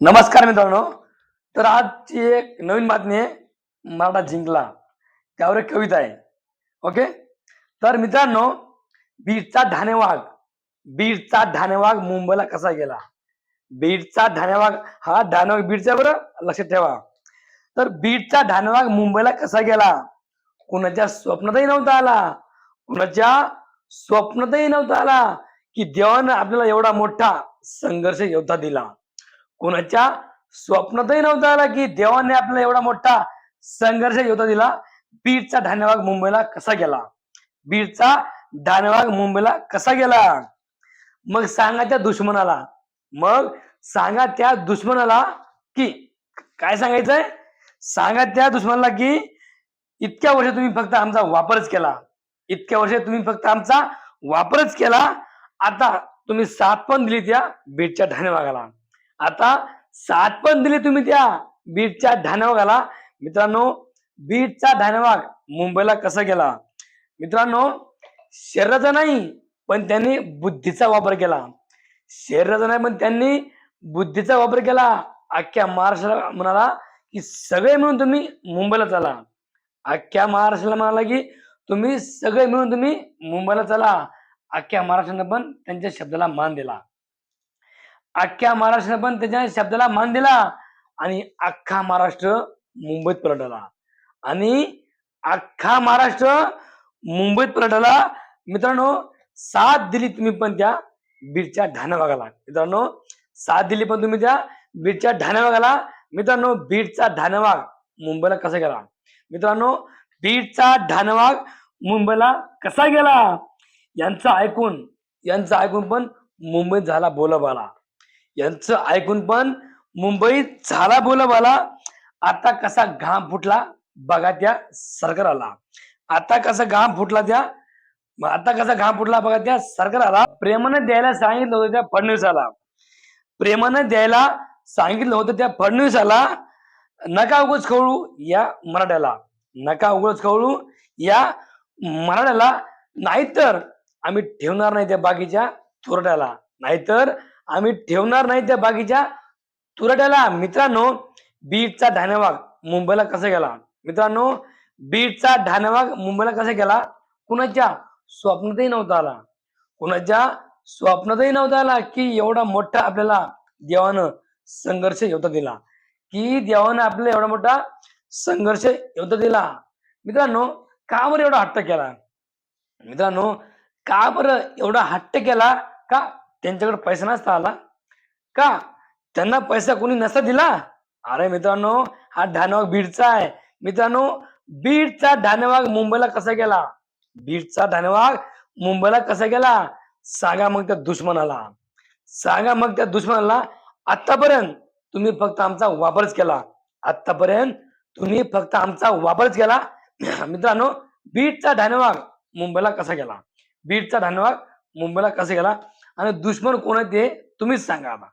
नमस्कार मित्रांनो. तर आजची एक नवीन बातमी आहे मराठा जिंकला. त्यावर एक कविता आहे. ओके? तर मित्रांनो बीडचा धानेवाघ बीडचा धानेवाघ मुंबईला कसा गेला? बीडचा धानेवाघ हा धानेवाघ बीडचा बरं? लक्षात ठेवा. तर बीडचा धानेवाघ मुंबईला कसा गेला? कुणाच्या स्वप्नातही नव्हता आला. कुणाच्या स्वप्नातही नव्हता आला की देवानं आपल्याला एवढा मोठा संघर्ष योद्धा दिला. कोणाच्या स्वप्नातही नव्हता आला की देवाने आपल्याला एवढा मोठा संघर्ष योद्धा दिला. बीडचा धान्यवाग मुंबईला कसा गेला? बीडचा धान्यवाग मुंबईला कसा गेला? मग सांगा त्या दुश्मनाला. मग सांगा त्या दुश्मनाला की काय सांगायचंय? सांगा त्या दुश्मनाला की इतक्या वर्ष तुम्ही फक्त आमचा वापरच केला. इतक्या वर्ष तुम्ही फक्त आमचा वापरच केला. आता तुम्ही साथ पण दिली त्या बीडच्या धान्यवागाला आता साथ पण दिली तुम्ही त्या बीडच्या धान्यवागाला मित्रांनो बीडचा धान्यवाग मुंबईला कसा गेला? मित्रांनो शरीराचा नाही पण त्यांनी बुद्धीचा वापर केला. शरीराचा नाही पण त्यांनी बुद्धीचा वापर केला. अख्ख्या महाराष्ट्राला म्हणाला की सगळे मिळून तुम्ही मुंबईला चला. अख्ख्या महाराष्ट्राला म्हणाला की तुम्ही सगळे मिळून तुम्ही मुंबईला चला. अख्ख्या महाराष्ट्रानं पण त्यांच्या शब्दाला मान दिला. अख्ख्या महाराष्ट्रानं पण त्याच्या शब्दाला मान दिला आणि अख्खा महाराष्ट्र मुंबईत पलटला. आणि अख्खा महाराष्ट्र मुंबईत पलटला. मित्रांनो साथ दिली तुम्ही पण त्या बीडच्या ढाण्याभागाला मित्रांनो साथ दिली पण तुम्ही त्या बीडच्या ढाण्याभागाला मित्रांनो बीडचा ढाण्याभाग मुंबईला कसा गेला? मित्रांनो बीडचा ढाण्याभाग मुंबईला कसा गेला? यांचं ऐकून यांचं ऐकून पण मुंबईत झाला बोलाबाला. यांचं ऐकून पण मुंबईत झाला बोलाबाला आता कसा घाम फुटला बघा त्या सरकाराला. आता कसा घाम फुटला त्या आता कसा घाम फुटला बघा त्या सरकाराला. प्रेमानं द्यायला सांगितलं होतं त्या फडणवीसाला. प्रेमानं द्यायला सांगितलं होतं त्या फडणवीसाला. नका उगच खवळू या मराठ्याला. नका उगच खवळू या मराठ्याला. नाहीतर आम्ही ठेवणार नाही त्या बाकीच्या चोरट्याला. नाहीतर आम्ही ठेवणार नाही त्या बागीच्या. तुरट्याला मित्रांनो बीडचा धान्यवाग मुंबईला कसा गेला? मित्रांनो बीडचा धान्यवाग मुंबईला कसा गेला? कुणाच्या स्वप्नातही नव्हता आला. कुणाच्या स्वप्नातही नव्हता आला की एवढा मोठा आपल्याला देवानं संघर्ष योद्धा दिला. की देवानं आपल्याला एवढा मोठा संघर्ष योद्धा दिला. मित्रांनो का बरं एवढा हट्ट केला? मित्रांनो का बरं एवढा हट्ट केला? का त्यांच्याकडे पैसा नसता आला. का? त्यांना पैसा कोणी नसता दिला? अरे मित्रांनो हा ढानवाग बीडचा आहे. मित्रांनो बीडचा ढानवाग मुंबईला कसा गेला? बीडचा ढानवाग मुंबईला कसा गेला? सांगा मग त्या दुश्मनाला. सांगा मग त्या दुश्मनाला आतापर्यंत तुम्ही फक्त आमचा वापरच केला. आतापर्यंत तुम्ही फक्त आमचा वापरच केला. मित्रांनो बीडचा ढानवाग मुंबईला कसा गेला? बीडचा ढानवाग मुंबईला कसा गेला? आणि दुश्मन कोण आहे ते तुम्हीच सांगा आता